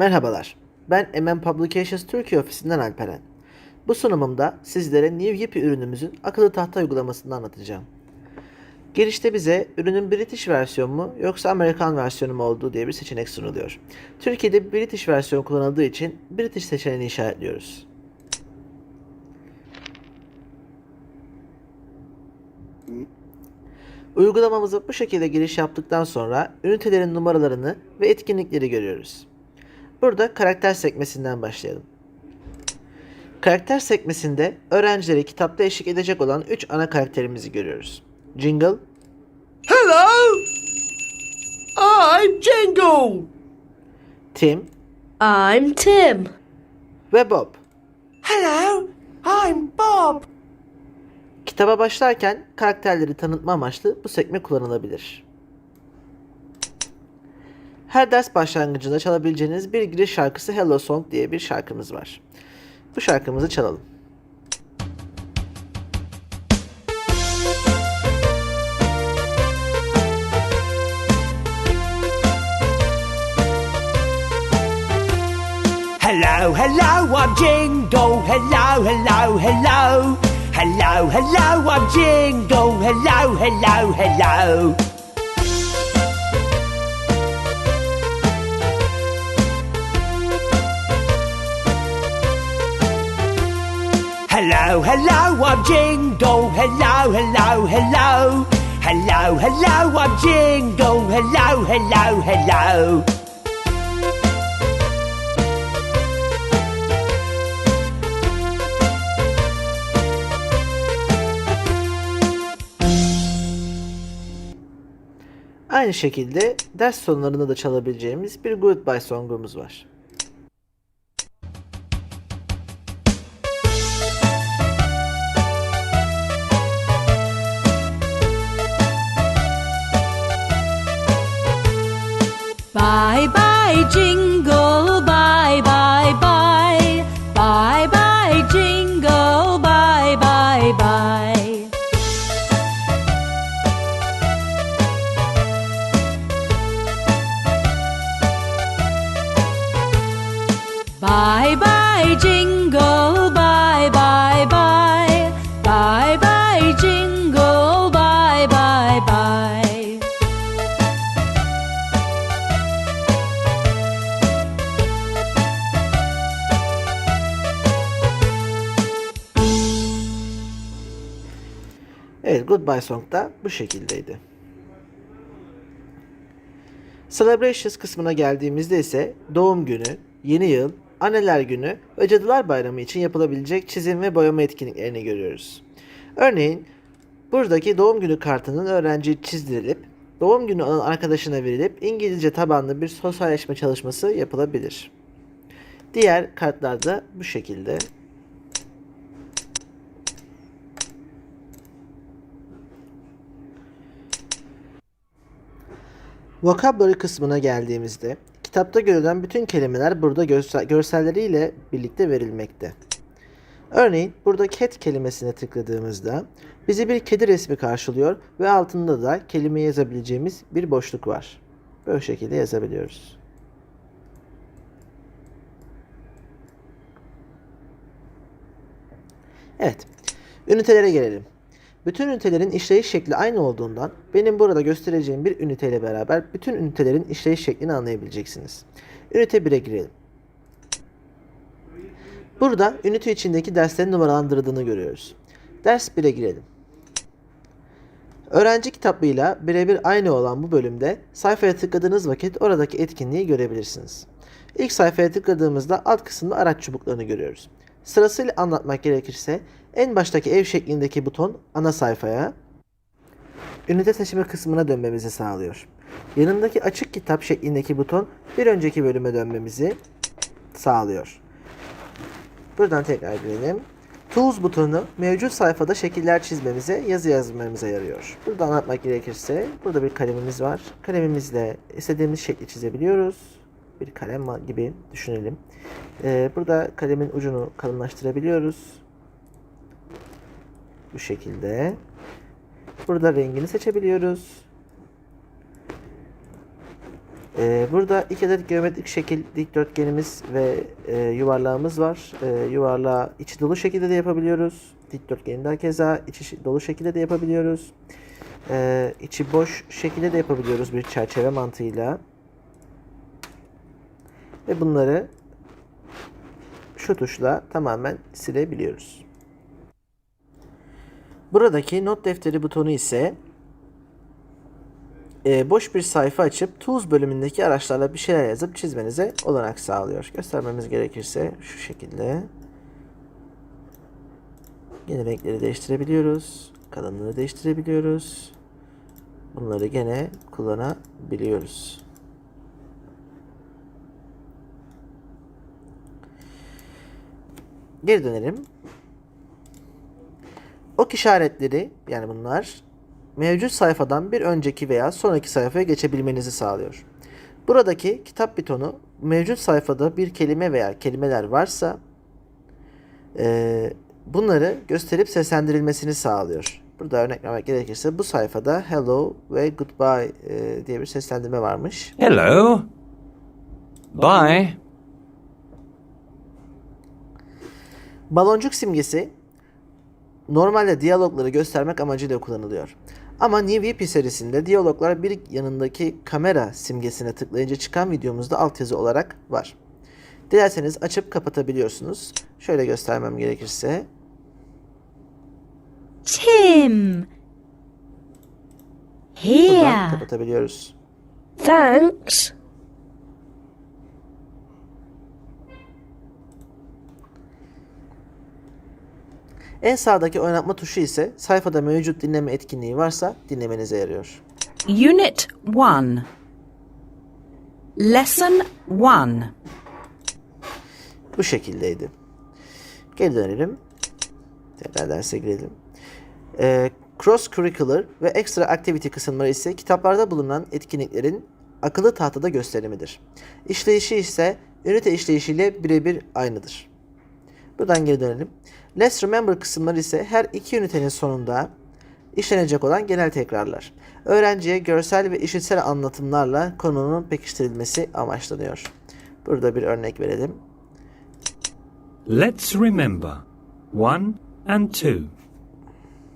Merhabalar, ben MM Publications Türkiye ofisinden Alperen. Bu sunumumda sizlere New Yipi ürünümüzün akıllı tahta uygulamasını anlatacağım. Girişte bize ürünün British versiyon mu yoksa Amerikan versiyonu mu olduğu diye bir seçenek sunuluyor. Türkiye'de British versiyon kullanıldığı için British seçeneğini işaretliyoruz. Uygulamamıza bu şekilde giriş yaptıktan sonra ünitelerin numaralarını ve etkinlikleri görüyoruz. Burada karakter sekmesinden başlayalım. Karakter sekmesinde öğrencilere kitapta eşlik edecek olan 3 ana karakterimizi görüyoruz. Jingle, Hello! I'm Jingle! Tim I'm Tim. ve Bob. Hello! I'm Bob! Kitaba başlarken karakterleri tanıtma amaçlı bu sekme kullanılabilir. Her ders başlangıcında çalabileceğiniz bir giriş şarkısı Hello Song diye bir şarkımız var. Bu şarkımızı çalalım. Hello, hello, I'm Jingle. Hello, hello, hello. Hello, hello, I'm Jingle. Hello, hello, hello. Hello, hello, I'm Jingle. Hello, hello, hello. Hello, hello, I'm Jingle. Hello, hello, hello. Aynı şekilde ders sonlarında da çalabileceğimiz bir Goodbye Song'umuz var. Jingle, bye bye bye. Bye jingle, bye bye bye. Evet, Goodbye Song da bu şekildeydi. Celebrations kısmına geldiğimizde ise doğum günü, yeni yıl, anneler günü ve cadılar bayramı için yapılabilecek çizim ve boyama etkinliklerini görüyoruz. Örneğin buradaki doğum günü kartının öğrenciye çizdirilip doğum günü olan arkadaşına verilip İngilizce tabanlı bir sosyalleşme çalışması yapılabilir. Diğer kartlarda bu şekilde. Vocabulary kısmına geldiğimizde kitapta görülen bütün kelimeler burada görsel- görselleriyle birlikte verilmekte. Örneğin burada cat kelimesine tıkladığımızda bizi bir kedi resmi karşılıyor ve altında da kelime yazabileceğimiz bir boşluk var. Böyle şekilde yazabiliyoruz. Evet. Ünitelere gelelim. Bütün ünitelerin işleyiş şekli aynı olduğundan benim burada göstereceğim bir üniteyle beraber bütün ünitelerin işleyiş şeklini anlayabileceksiniz. Ünite 1'e girelim. Burada ünite içindeki derslerin numaralandırıldığını görüyoruz. Ders 1'e girelim. Öğrenci kitabıyla birebir aynı olan bu bölümde sayfaya tıkladığınız vakit oradaki etkinliği görebilirsiniz. İlk sayfaya tıkladığımızda alt kısımda araç çubuklarını görüyoruz. Sırasıyla anlatmak gerekirse en baştaki ev şeklindeki buton ana sayfaya, ünite seçimi kısmına dönmemizi sağlıyor. Yanındaki açık kitap şeklindeki buton bir önceki bölüme dönmemizi sağlıyor. Buradan tekrar girelim. Tools butonu mevcut sayfada şekiller çizmemize, yazı yazmamıza yarıyor. Burada anlatmak gerekirse burada bir kalemimiz var. Kalemimizle istediğimiz şekli çizebiliyoruz. Bir kalem gibi düşünelim. Ee, burada kalemin ucunu kalınlaştırabiliyoruz. Bu şekilde. Burada rengini seçebiliyoruz. Ee, burada iki adet geometrik şekil dikdörtgenimiz ve e, yuvarlağımız var. Ee, yuvarlağı içi dolu şekilde de yapabiliyoruz. Dikdörtgeni de keza içi dolu şekilde de yapabiliyoruz. Ee, içi boş şekilde de yapabiliyoruz bir çerçeve mantığıyla. Ve bunları şu tuşla tamamen silebiliyoruz. Buradaki not defteri butonu ise e, boş bir sayfa açıp Tools bölümündeki araçlarla bir şeyler yazıp çizmenize olanak sağlıyor. Göstermemiz gerekirse şu şekilde. Yine renkleri değiştirebiliyoruz. Kalınlığı değiştirebiliyoruz. Bunları gene kullanabiliyoruz. Geri dönelim. Ok işaretleri yani bunlar mevcut sayfadan bir önceki veya sonraki sayfaya geçebilmenizi sağlıyor. Buradaki kitap butonu mevcut sayfada bir kelime veya kelimeler varsa eee, bunları gösterip seslendirilmesini sağlıyor. Burada örnek vermek gerekirse bu sayfada hello ve goodbye eee, diye bir seslendirme varmış. Hello. Bye. Baloncuk simgesi normalde diyalogları göstermek amacıyla kullanılıyor. Ama New Yippie serisinde diyaloglar bir yanındaki kamera simgesine tıklayınca çıkan videomuzda altyazı olarak var. Dilerseniz açıp kapatabiliyorsunuz. Şöyle göstermem gerekirse. Tim. Buradan Here. kapatabiliyoruz. Thanks. En sağdaki oynatma tuşu ise sayfada mevcut dinleme etkinliği varsa dinlemenize yarıyor. Unit 1 Lesson 1 Bu şekildeydi. Geri dönelim. Tekrar derse girelim. Ee, cross curricular ve extra activity kısımları ise kitaplarda bulunan etkinliklerin akıllı tahtada gösterimidir. İşleyişi ise ünite işleyişiyle birebir aynıdır. Buradan geri dönelim. Let's remember kısımları ise her iki ünitenin sonunda işlenecek olan genel tekrarlar. Öğrenciye görsel ve işitsel anlatımlarla konunun pekiştirilmesi amaçlanıyor. Burada bir örnek verelim. Let's remember. One and two.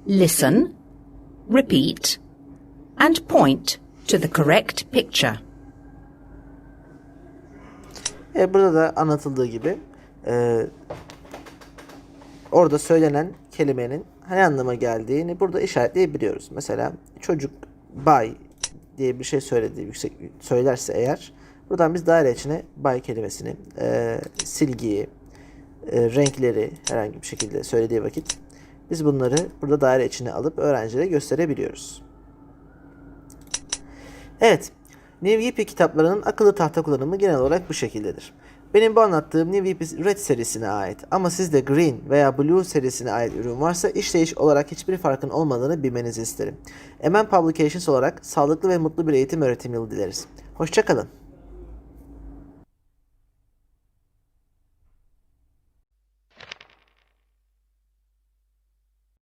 Listen, repeat, and point to the correct picture. E, burada da anlatıldığı gibi e, orada söylenen kelimenin ne anlama geldiğini burada işaretleyebiliyoruz. Mesela çocuk bay diye bir şey söylediği yüksek söylerse eğer buradan biz daire içine bay kelimesini e, silgiyi e, renkleri herhangi bir şekilde söylediği vakit biz bunları burada daire içine alıp öğrencilere gösterebiliyoruz. Evet. New Yippie kitaplarının akıllı tahta kullanımı genel olarak bu şekildedir. Benim bu anlattığım New Red serisine ait ama sizde Green veya Blue serisine ait ürün varsa işleyiş olarak hiçbir farkın olmadığını bilmenizi isterim. Emen Publications olarak sağlıklı ve mutlu bir eğitim öğretim yılı dileriz. Hoşçakalın.